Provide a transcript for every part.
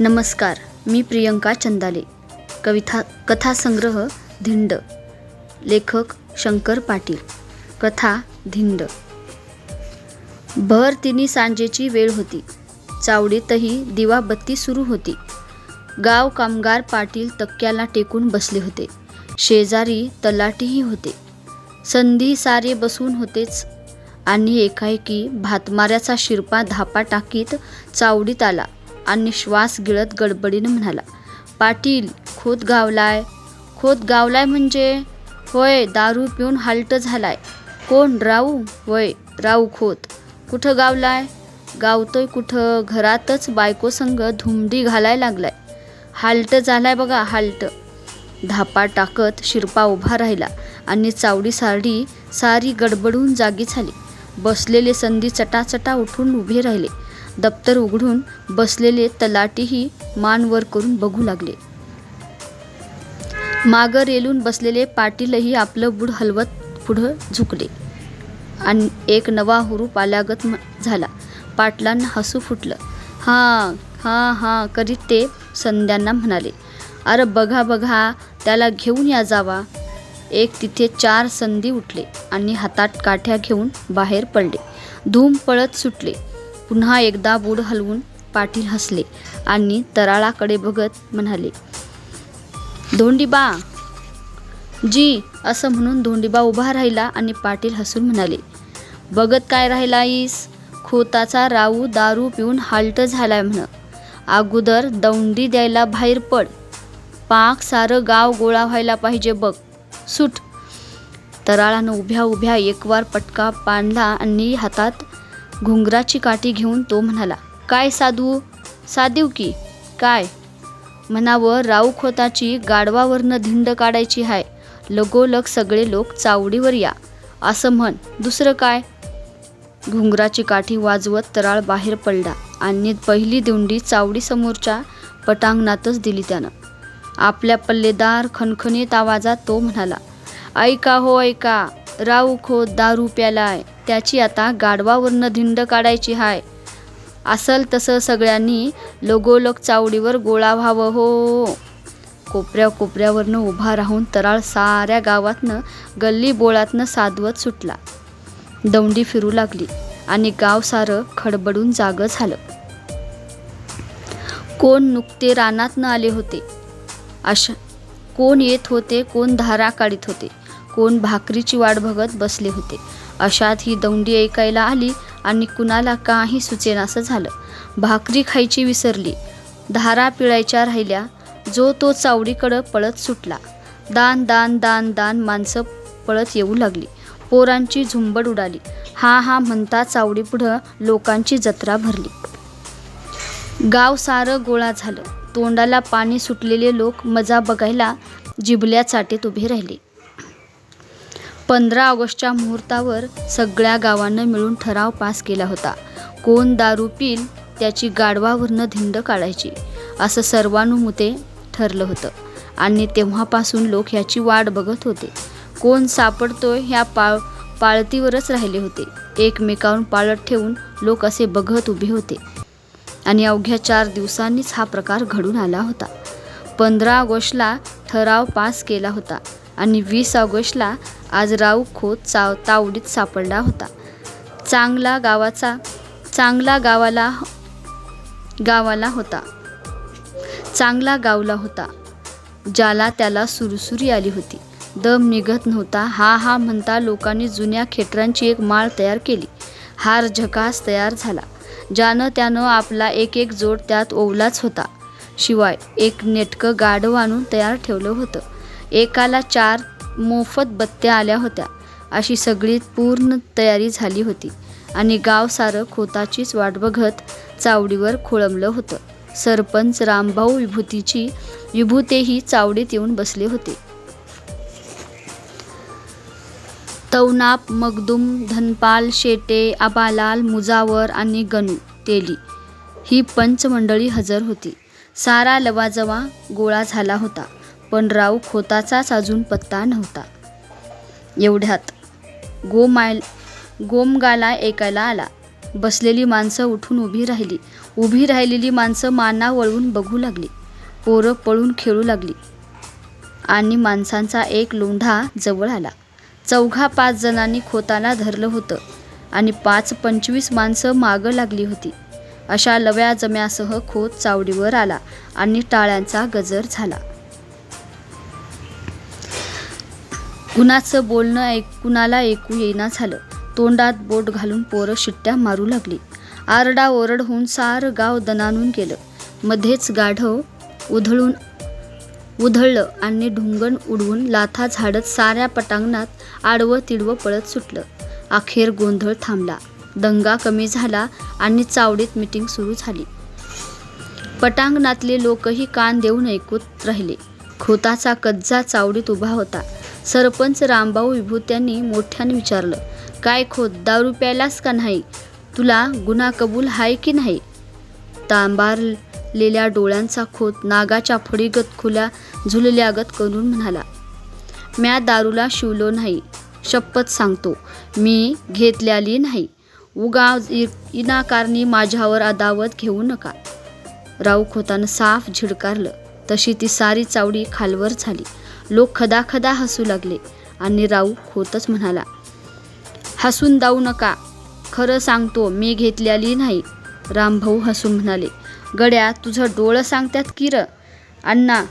नमस्कार मी प्रियंका चंदाले. कविता कथासंग्रह धिंड. लेखक शंकर पाटील. कथा धिंड. भर तिन्ही सांजेची वेळ होती. चावडीतही दिवाबत्ती सुरू होती. गाव कामगार पाटील तक्क्याला टेकून बसले होते. शेजारी तलाटीही होते. संधी सारे बसून होतेच. आणि एकाएकी भातमाऱ्याचा शिरपा धापा टाकीत चावडीत आला. आणि श्वास गिळत गडबडीनं म्हणाला पाटील खोत गावलाय. खोत गावलाय म्हणजे? होय दारू पिऊन हालट झालाय. कोण? राऊ होय राऊ खोत. कुठं गावलाय? गावतोय कुठं? घरातच बायको संग धुमडी घालाय लागलाय. हालट झालाय बघा हालट धापा टाकत शिरपा उभा राहिला आणि चावडी सारडी सारी गडबडून जागी झाली. बसलेले संधी चटाचटा उठून उभे राहिले. दप्तर उघडून बसलेले तलाटीही मान वर करून बघू लागले. मागं रेलून बसलेले पाटीलही आपलं बुड हलवत पुढं झुकले. आणि एक नवा हुरूप आल्यागत म- झाला. पाटलांना हसू फुटलं. हां हां हां करीत ते संध्यांना म्हणाले. अरे बघा बघा त्याला घेऊन या जावा. एक तिथे चार संधी उठले आणि हातात काठ्या घेऊन बाहेर पडले. धूम पळत सुटले. पुन्हा एकदा बूड हलवून पाटील हसले आणि तराळाकडे बघत म्हणाले धोंडीबा. जी असं म्हणून धोंडीबा उभा राहिला आणि पाटील हसून म्हणाले बघत काय राहिला ईस खोताचा राऊ दारू पिऊन हालट झालाय म्हण. अगोदर दौंडी द्यायला बाहेर पड. पाक सारं गाव गोळा व्हायला पाहिजे बघ. सुट. तराळानं उभ्या उभ्या एकवार पटका पाणला आणि हातात घुंगराची काठी घेऊन तो म्हणाला काय साधू? साधीव की? काय? म्हणावं राऊ खोताची गाडवावरनं धिंड काढायची हाय. लगोलग सगळे लोक चावडीवर या. असं म्हण. दुसरं काय? घुंगराची काठी वाजवत तराळ बाहेर पडला. आणि पहिली दिंडी चावडी समोरच्या पटांगणातच दिली त्यानं. आपल्या पल्लेदार खणखणीत आवाजात तो म्हणाला ऐका हो ऐका. राव खो दारू प्यालाय त्याची आता गाडवावरनं धिंड काढायची हाय. असल तसं सगळ्यांनी लगोलग चावडीवर गोळा व्हावं हो. कोपऱ्या कोपऱ्यावरनं उभा राहून तराळ साऱ्या गावातनं गल्ली बोळातनं साधवत सुटला. दौंडी फिरू लागली आणि गाव सारं खडबडून जागं झालं. कोण नुकते रानातनं आले होते? अशा कोण येत होते कोण धारा काढीत होते? कोण भाकरीची वाट बघत बसले होते. अशात ही दौंडी ऐकायला आली आणि कुणाला काही सुचेनासं झालं. भाकरी खायची विसरली. धारा पिळायच्या राहिल्या. जो तो चावडीकडं पळत सुटला. दान दान दान दान माणसं पळत येऊ लागली. पोरांची झुंबड उडाली. हा हा म्हणता चावडीपुढं लोकांची जत्रा भरली. गाव सारं गोळा झालं. तोंडाला पाणी सुटलेले लोक मजा बघायला जिबल्या चाटेत उभे राहिले. पंधरा ऑगस्टच्या मुहूर्तावर सगळ्या गावानं मिळून ठराव पास केला होता. कोण दारू पिल त्याची गाडवावरनं धिंड काढायची असं सर्वानुमते ठरलं होतं. आणि तेव्हापासून लोक ह्याची वाट बघत होते. कोण सापडतोय ह्या पाळ पाळतीवरच राहिले होते. एकमेकांवर पाळत ठेवून लोक असे बघत उभे होते. आणि अवघ्या चार दिवसांनीच हा प्रकार घडून आला होता. पंधरा ऑगस्टला ठराव पास केला होता आणि वीस ऑगस्टला आज राऊ खोत चाव तावडीत सापडला होता. चांगला गावाचा चांगला गावाला गावाला होता. चांगला गावला होता ज्याला त्याला सुरसुरी आली होती. दम निघत नव्हता. हा हा म्हणता लोकांनी जुन्या खेटरांची एक माळ तयार केली. हार झकास तयार झाला. ज्यानं त्यानं आपला एक एक जोड त्यात ओवलाच होता. शिवाय एक नेटकं गाढव आणून तयार ठेवलं होतं. एकाला चार मोफत बत्त्या आल्या होत्या. अशी सगळी पूर्ण तयारी झाली होती आणि गाव सारं खोताचीच वाट बघत चावडीवर खोळंबलं होतं. सरपंच रामभाऊ विभूतीची विभूतेही चावडीत येऊन बसले होते. तवनाप मगदुम धनपाल शेटे आबालाल मुजावर आणि गणू तेली ही पंचमंडळी हजर होती. सारा लवाजवा गोळा झाला होता. पण राव खोताचाच अजून पत्ता नव्हता. एवढ्यात गोमाय गोमगाला ऐकायला आला. बसलेली माणसं उठून उभी राहिली. उभी राहिलेली माणसं माना वळवून बघू लागली. पोरं पळून खेळू लागली. आणि माणसांचा एक लोंढा जवळ आला. चौघा पाच जणांनी खोताला धरलं होतं आणि पाच पंचवीस माणसं मागं लागली होती. अशा लव्या जम्यासह खोत चावडीवर आला आणि टाळ्यांचा गजर झाला. कुणाचं बोलणं ऐक कुणाला ऐकू येईना झालं. तोंडात बोट घालून पोरं शिट्ट्या मारू लागली. आरडा ओरड होऊन सार गाव दणानून गेलं. मध्येच गाढव उधळून उधळलं आणि ढुंगण उडवून लाथा झाडत साऱ्या पटांगणात आडवं तिडवं पळत सुटलं. अखेर गोंधळ थांबला. दंगा कमी झाला आणि चावडीत मिटिंग सुरू झाली. पटांगणातले लोकही कान देऊन ऐकूत राहिले. खोताचा कज्जा चावडीत उभा होता. सरपंच रामभाऊ विभूत्यांनी मोठ्याने विचारलं काय खोत दारू प्यायलास का नाही? तुला गुन्हा कबूल आहे की नाही? तांबारलेल्या डोळ्यांचा खोत नागाच्या फडीगत खुल्या झुलल्यागत करून म्हणाला म्या दारूला शिवलो नाही. शपथ सांगतो. मी घेतल्याली नाही. उगा इनाकारणी माझ्यावर अदावत घेऊ नका. राऊ खोतानं साफ झिडकारलं. तशी ती सारी चावडी खालवर झाली. लोक खदाखदा हसू लागले आणि राऊ खोतच म्हणाला हसून जाऊ नका. खरं सांगतो मी घेतलेली नाही. रामभाऊ हसून म्हणाले गड्या तुझं डोळं सांगतात की अण्णा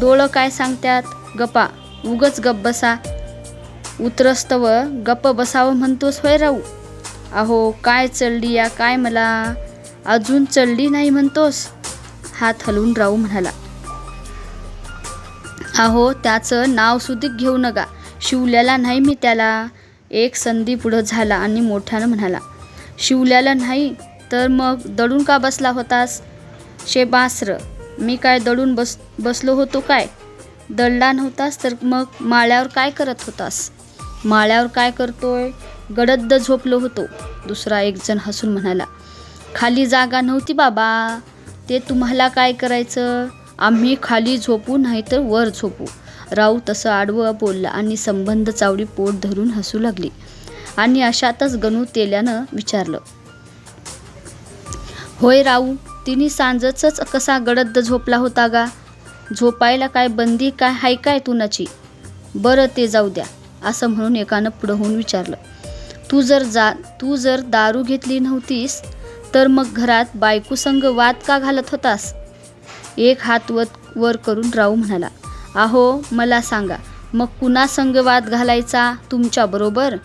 डोळं काय सांगतात गपा उगच गप बसा. उतरस्तव गप्प बसावं म्हणतोस होय राहू अहो काय चढली या काय मला? अजून चढली नाही म्हणतोस? हात हलवून राहू म्हणाला अहो त्याचं नाव सुदीक घेऊ नका. शिवल्याला नाही मी त्याला. एक संधी पुढं झाला आणि मोठ्यानं म्हणाला शिवल्याला नाही तर मग दडून का बसला होतास? शेबास्र मी काय दडून बस बसलो होतो काय? दडला नव्हतास तर मग माळ्यावर काय करत होतास? माळ्यावर काय करतोय? गडद्द झोपलो होतो. दुसरा एक जण हसून म्हणाला खाली जागा नव्हती बाबा. ते तुम्हाला काय करायचं? आम्ही खाली झोपू नाही तर वर झोपू. राऊ तसं आडवं बोलला आणि संबंध चावडी पोट धरून हसू लागली. आणि अशातच गणू तेल्यानं विचारलं होय राऊ तिने सांजच कसा गडद झोपला होता गा? झोपायला काय बंदी काय हाय काय तुनाची? बरं ते जाऊ द्या असं म्हणून एकानं पुढं होऊन विचारलं तू जर जा तू जर दारू घेतली नव्हतीस तर मग घरात बायकोसंग वाद का घालत होतास? एक हात वर वर करून राहू म्हणाला. अहो मला सांगा मग कुणा संघ वाद घालायचा तुमच्या बरोबर?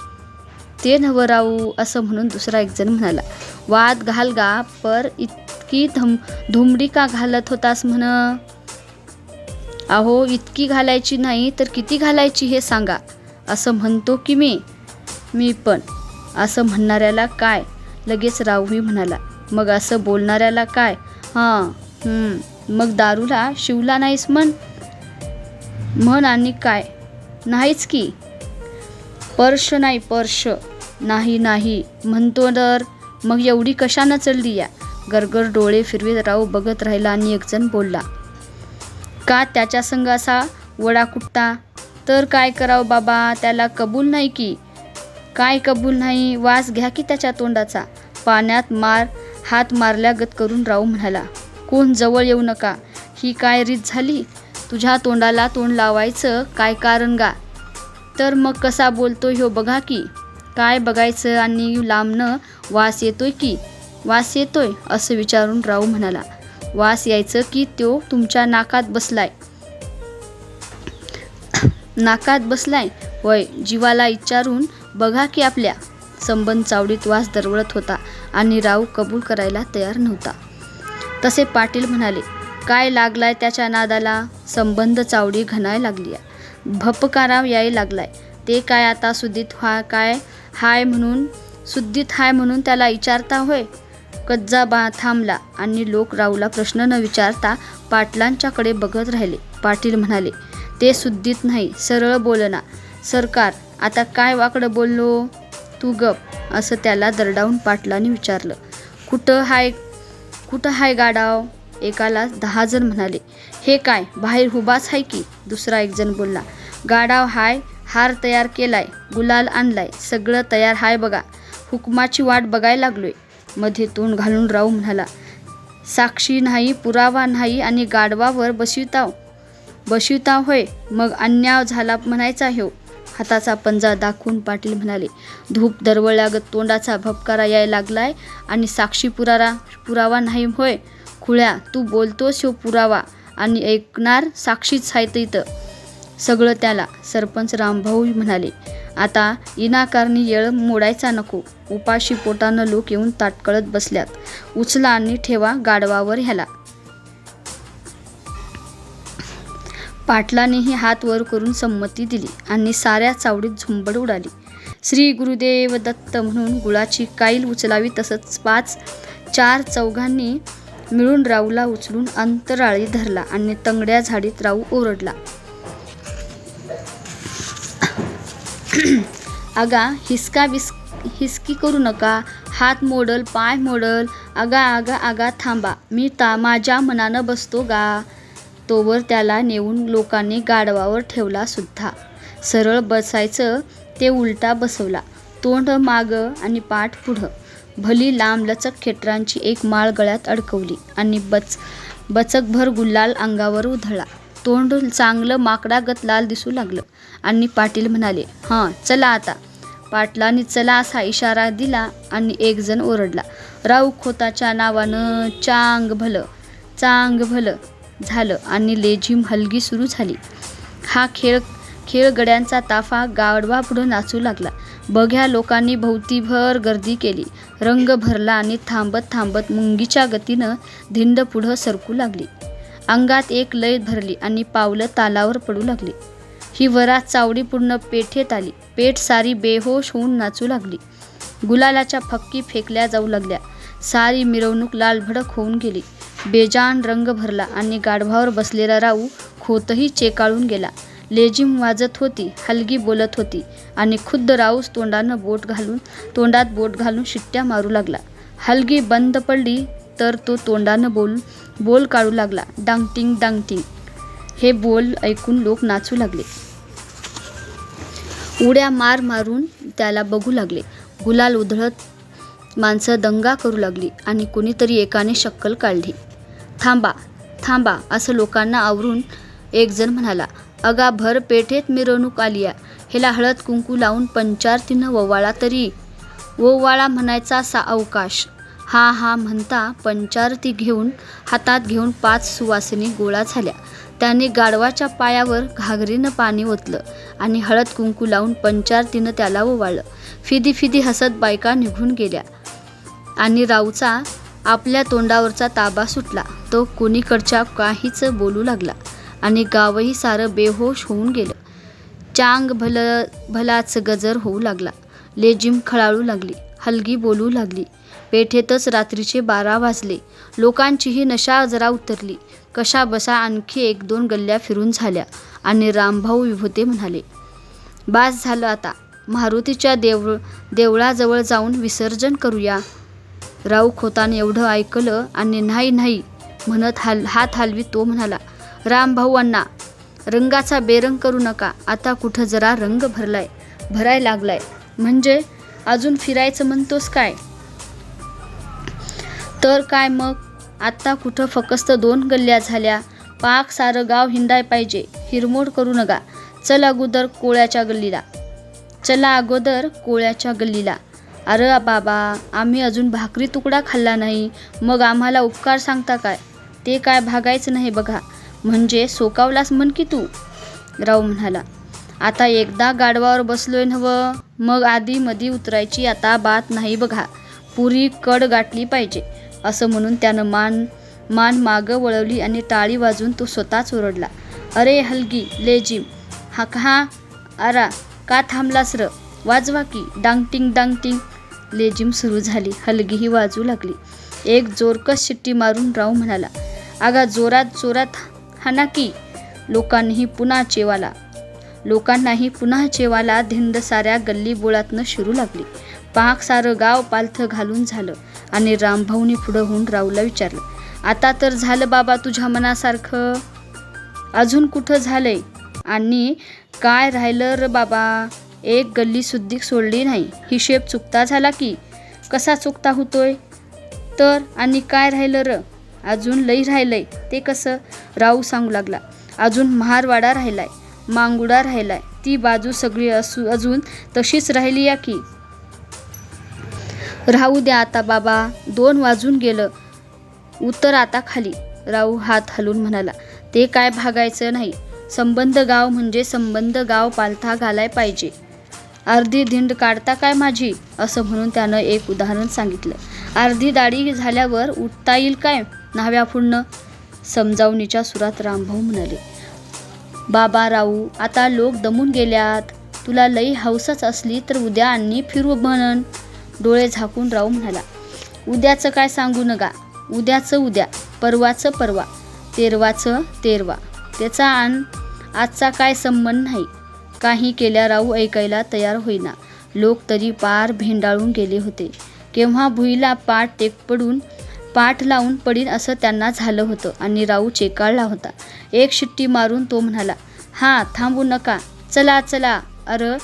ते नवं राहू असं म्हणून दुसरा एक जण म्हणाला. वाद घाल गा पर इतकी धम धुमडी का घालत होतास म्हण? अहो इतकी घालायची नाही तर किती घालायची हे सांगा. असं म्हणतो की मी? मी पण. असं म्हणणाऱ्याला काय? लगेच राहू मी म्हणाला. मग असं बोलणाऱ्याला काय? हां हं, मग दारूला शिवला नाहीस म्हण. म्हण आणि काय? नाहीच की. पर्श नाही पर्श. नाही नाही. म्हणतो तर मग एवढी कशानं चढली या? गरगर डोळे फिरवीत राहू बघत राहिला आणि एकजण बोलला. का त्याच्या संग असा वडा कुट्टा तर काय करावं बाबा? त्याला कबूल नाही की. काय कबूल नाही? वास घ्या की त्याच्या तोंडाचा. पाण्यात मार हात मारल्यागत करून राहू म्हणाला. कोण जवळ येऊ नका. ही काय रीत झाली? तुझ्या तोंडाला तोंड लावायचं काय कारण गा? तर मग कसा बोलतो ह्यो बघा की. काय बघायचं आणि लांबनं वास येतोय की? वास येतोय असं विचारून राहू म्हणाला. वास यायचं की तो तुमच्या नाकात बसलाय. नाकात बसलाय? वय जीवाला विचारून बघा की आपल्या. संबंध चावडीत वास दरवळत होता आणि राव कबूल करायला तयार नव्हता. तसे पाटील म्हणाले काय लागलाय त्याच्या नादाला? संबंध चावडी घणाय लागली भपकाराव याय लागलाय. ते काय आता सुद्धीत हा काय? हाय म्हणून सुद्धीत हाय म्हणून त्याला विचारता होय? कज्जा बा थांबला आणि लोक राऊला प्रश्न न विचारता पाटलांच्याकडे बघत राहिले. पाटील म्हणाले ते सुद्धीत नाही सरळ बोलना. सरकार आता काय वाकडं बोललो? तू गप. असं त्याला दरडावून पाटलांनी विचारलं. कुठं हाय कुठं हाय गाडाव? एकाला दहा जण म्हणाले. हे काय बाहेर हुबाच हाय की? दुसरा एक जण बोलला. गाडाव हाय हार तयार केलाय गुलाल आणलाय सगळं तयार हाय बघा. हुकमाची वाट बघायला लागलोय. मध्ये तोंड घालून राहू म्हणाला साक्षी नाही पुरावा नाही आणि गाढवावर बसविताव. बसविताव होय मग अन्याय झाला म्हणायचा ह्यो. हाताचा पंजा दाखवून पाटील म्हणाले धूप दरवळल्यागत तोंडाचा भपकारा यायला लागलाय आणि साक्षी पुरारा पुरावा नाही होय. खुळ्या तू बोलतोस हो पुरावा आणि ऐकणार साक्षीच आहेत इथं. सगळं त्याला सरपंच रामभाऊ म्हणाले आता इनाकारणी येळ मोडायचा नको. उपाशी पोटानं लोक येऊन ताटकळत बसल्यात. उचला आणि ठेवा गाडवावर ह्याला. पाटलानेही हात वर करून संमती दिली आणि साऱ्या चावडीत झुंबड उडाली. श्री गुरुदेव दत्त म्हणून गुळाची काईल उचलावी तसंच पाच चार चौघांनी मिळून राऊला उचलून अंतराळी धरला आणि तंगड्या झाडीत राऊ ओरडला. अगा हिसका विस हिसकी करू नका. हात मोडल पाय मोडल. अगा अगा अगा थांबा. मी ता माझ्या मनानं बसतो गा. तोवर त्याला नेऊन लोकांनी गाढवावर ठेवला सुद्धा. सरळ बसायचं ते उलटा बसवला. तोंड मागं आणि पाठ पुढं. भली लांबलचक खेटरांची एक माळ गळ्यात अडकवली आणि बच बचकभर गुलाल अंगावर उधळला. तोंड चांगलं माकडागत लाल दिसू लागलं आणि पाटील म्हणाले हां चला आता. पाटलांनी चला असा इशारा दिला आणि एकजण ओरडला राऊ खोताच्या नावानं चांग भलं चांग भलं. झालं आणि लेझिम हलगी सुरू झाली. हा खेळ खेळगड्यांचा ताफा गाडवापुढं नाचू लागला. बघ्या लोकांनी भोवतीभर गर्दी केली. रंग भरला आणि थांबत थांबत मुंगीच्या गतीनं धिंड पुढं सरकू लागली. अंगात एक लय भरली आणि पावलं तालावर पडू लागली. ही वरात चावडी पूर्ण पेठेत आली. पेठ सारी बेहोश होऊन नाचू लागली. गुलालाच्या फक्की फेकल्या जाऊ लागल्या. सारी मिरवणूक लालभडक होऊन गेली. बेजान रंग भरला आणि गाढवावर बसलेला राऊ खोतही चेकाळून गेला. लेझिम वाजत होती हलगी बोलत होती आणि खुद्द राऊस तोंडानं बोट घालून तोंडात बोट घालून शिट्ट्या मारू लागला. हलगी बंद पडली तर तो तोंडानं बोल बोल काढू लागला. डांगटिंग डांगटिंग हे बोल ऐकून लोक नाचू लागले. उड्या मार मारून त्याला बघू लागले. गुलाल उधळत माणसं दंगा करू लागली आणि कोणीतरी एकाने शक्कल काढली. थांबा थांबा असं लोकांना आवरून एकजण म्हणाला अगा भर पेठेत मिरवणूक आलिया. हेला हळद कुंकू लावून पंचारतीनं ववाळा तरी. ओवाळा म्हणायचा असा अवकाश. हा हा म्हणता पंचारती घेऊन हातात घेऊन पाच सुवासिनी गोळा झाल्या. त्याने गाढवाच्या पायावर घागरीनं पाणी ओतलं आणि हळद कुंकू लावून पंचारतीनं त्याला ओवाळलं. फिदी फिदी हसत बायका निघून गेल्या आणि राऊचा आपल्या तोंडावरचा ताबा सुटला. तो कुणीकडच्या काहीच बोलू लागला आणि गावही सारं बेहोश होऊन गेलं. चांग भल भलाच गजर होऊ लागला. लेजिम खळाळू लागली. हलगी बोलू लागली. पेठेतच रात्रीचे बारा वाजले. लोकांचीही नशा जरा उतरली. कशा बसा आणखी एक दोन गल्ल्या फिरून झाल्या आणि रामभाऊ विभूते म्हणाले बास झालं आता. मारुतीच्या देव देवळाजवळ जाऊन विसर्जन करूया. राऊ खोताने एवढं ऐकलं आणि नाही नाही म्हणत हाल हात हलवी तो म्हणाला रामभाऊ अण्णा रंगाचा बेरंग करू नका. आता कुठं जरा रंग भरलाय भराय लागलाय. म्हणजे अजून फिरायचं म्हणतोस काय? तर काय मग? आत्ता कुठं फकस्त दोन गल्ल्या झाल्या. पाक सारं गाव हिंडाय पाहिजे. हिरमोड करू नका. चल अगोदर कोळ्याच्या गल्लीला. चला अगोदर कोळ्याच्या गल्लीला. अरे बाबा आम्ही अजून भाकरी तुकडा खाल्ला नाही. मग आम्हाला उपकार सांगता काय? ते काय भागायचं नाही बघा. म्हणजे सोकावलास म्हण की तू? राव म्हणाला. आता एकदा गाडवावर बसलोय नवं. मग आधी मधी उतरायची आता बात नाही बघा. पुरी कड गाठली पाहिजे. असं म्हणून त्यानं मान मान मागं वळवली आणि टाळी वाजून तो स्वतःच ओरडला. अरे हलगी लेजिम हा हा अरा का थांबलास र? वाजवा की. डांगटिंग डांगटिंग लेजिम सुरू झाली. हलगीही वाजू लागली. एक जोरकस शिट्टी मारून राव म्हणाला आगा जोरात जोरात हाना की. लोकांनीही पुन्हा चेवाला लोकांनाही पुन्हा चेवाला धिंड साऱ्या गल्ली बोळातनं शिरू लागली. पाक सारं गाव पालथं घालून झालं आणि रामभाऊनी पुढं होऊन राऊला विचारलं आता तर झालं बाबा तुझ्या मनासारखं? अजून कुठं झालंय? आणि काय राहिलं र बाबा? एक गल्ली सुद्धी सोडली नाही. हिशेब चुकता झाला की कसा चुकता होतोय? तर आणि काय राहिलं र? अजून लई राहिलंय. ते कसं? राहू सांगू लागला. अजून महारवाडा राहिलाय. मांगुडा राहिलाय. ती बाजू सगळी असू अजून तशीच राहिली या की. राहू द्या आता बाबा. दोन वाजून गेलं. उतर आता खाली. राहू हात हलून म्हणाला. ते काय भागायचं नाही. संबंध गाव म्हणजे संबंध गाव पालथा घालाय पाहिजे. अर्धी धिंड काढता काय माझी? असं म्हणून त्यानं एक उदाहरण सांगितलं. अर्धी दाढी झाल्यावर उठता येईल काय? न्हाव्या फुडणं समजावणीच्या सुरात रामभाऊ म्हणाले बाबा राऊ आता लोक दमून गेल्यात. तुला लई हौसच असली तर उद्या आणि फिरू म्हणन. डोळे झाकून राहू म्हणाला उद्याचं काय सांगू नका. उद्याचं उद्या परवाचं परवा तेरवाचं तेरवा. त्याचा आण आजचा काय संबंध नाही. काही केल्या राहू ऐकायला तयार होईना. लोक तरी पार भेंडाळून गेले होते. केव्हा भुईला पाठ टेक पडून पाठ लावून पडीन असं त्यांना झालं होतं आणि राऊ चेकाळला होता. एक शिट्टी मारून तो म्हणाला हां थांबू नका. चला चला. अर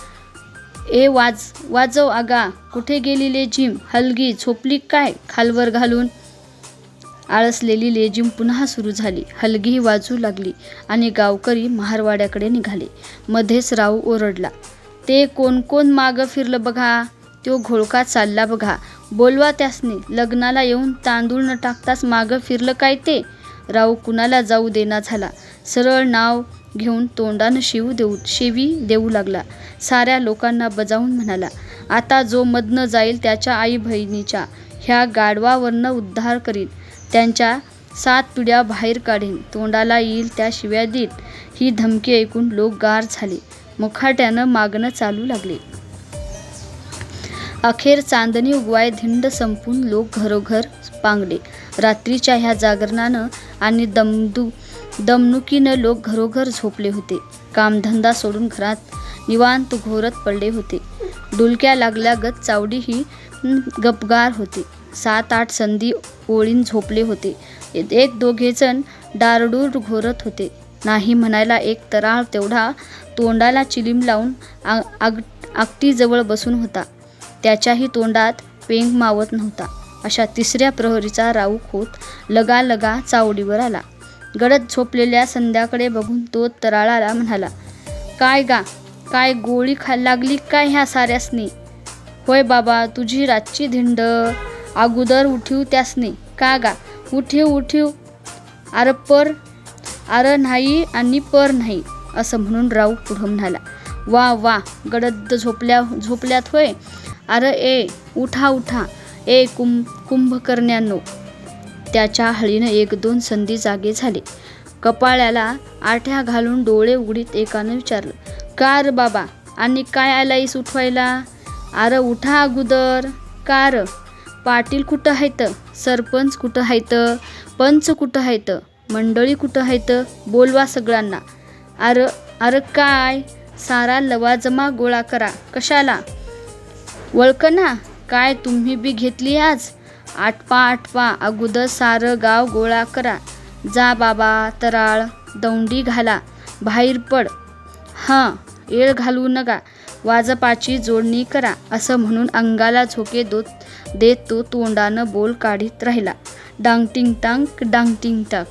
ए वाज वाजव आगा. कुठे गेलेले जिम? हलगी झोपली काय? खालवर घालून आळसलेली लेझिम पुन्हा सुरू झाली. हलगीही वाजू लागली आणि गावकरी महारवाड्याकडे निघाले. मध्येच राऊ ओरडला ते कोण कोण मागं फिरलं बघा? तो घोळका चालला बघा. बोलवा त्यासने लग्नाला येऊन तांदूळ न टाकताच मागं फिरलं काय ते? राऊ कुणाला जाऊ देना झाला. सरळ नाव घेऊन तोंडानं शिव देऊ शेवी देऊ लागला. साऱ्या लोकांना बजावून म्हणाला आता जो मधनं जाईल त्याच्या आई बहिणीच्या ह्या गाडवावरनं उद्धार करीन. त्यांच्या सात पिढ्या बाहेर काढीन. तोंडाला येईल त्या शिव्या देत. ही धमकी ऐकून लोक गार झाले. मुखाट्यानं मागणं चालू लागले. अखेर चांदणी उगवाय धिंड संपून लोक घरोघर पांगले. रात्रीच्या ह्या जागरणानं आणि दमदू दमणुकीनं लोक घरोघर झोपले होते. कामधंदा सोडून घरात निवांत घोरत पडले होते. डुलक्या लागल्यागत चावडी ही गपगार होती. सात आठ संधी ओळीन झोपले होते. एक दोघेजण डारडूर घोरत होते. नाही म्हणायला एक तराळ तेवढा तोंडाला चिलीम लावून आ आग आगटीजवळ बसून होता. त्याच्याही तोंडात पेंग मावत नव्हता. अशा तिसऱ्या प्रहरीचा राऊक होत लगा लगा चावडीवर आला. गडद झोपलेल्या संध्याकडे बघून तो तराळाला म्हणाला काय गा काय गोळी खा लागली काय ह्या साऱ्यासनी? होय बाबा तुझी रातची धिंड अगोदर उठीव त्यासनी. का गा? उठीव उठीव. अरे पर अरे नाही आणि पर नाही असं म्हणून राऊ पुढं म्हणाला. वा वा गडद झोपल्या झोपल्यात होय. अरे ए उठा उठा. ए कुंभ कुंभकर्ण्यांनो. त्याच्या हळीनं एक दोन संधी जागे झाले. कपाळ्याला आठ्या घालून डोळे उघडीत एकानं विचारलं का र बाबा आणि काय आलाईस उठवायला? अरे उठा अगोदर. का र पाटील कुठं आहेत? सरपंच कुठं आहेत? पंच कुठं आहेत? मंडळी कुठं आहेत? बोलवा सगळ्यांना. अरे अरे काय? सारा लवाजमा गोळा करा. कशाला? वळख ना काय तुम्ही बी घेतली आज? आटपा आटपा अगोदर सारं गाव गोळा करा. जा बाबा तराळ दौंडी घाला. बाहेर पड. हां येळ घालू नका. वाजपाची जोडणी करा. असं म्हणून अंगाला झोके दोत देत तो तोंडानं बोल काढीत राहिला. डांगटिंग टांग डांगटिंग टाक.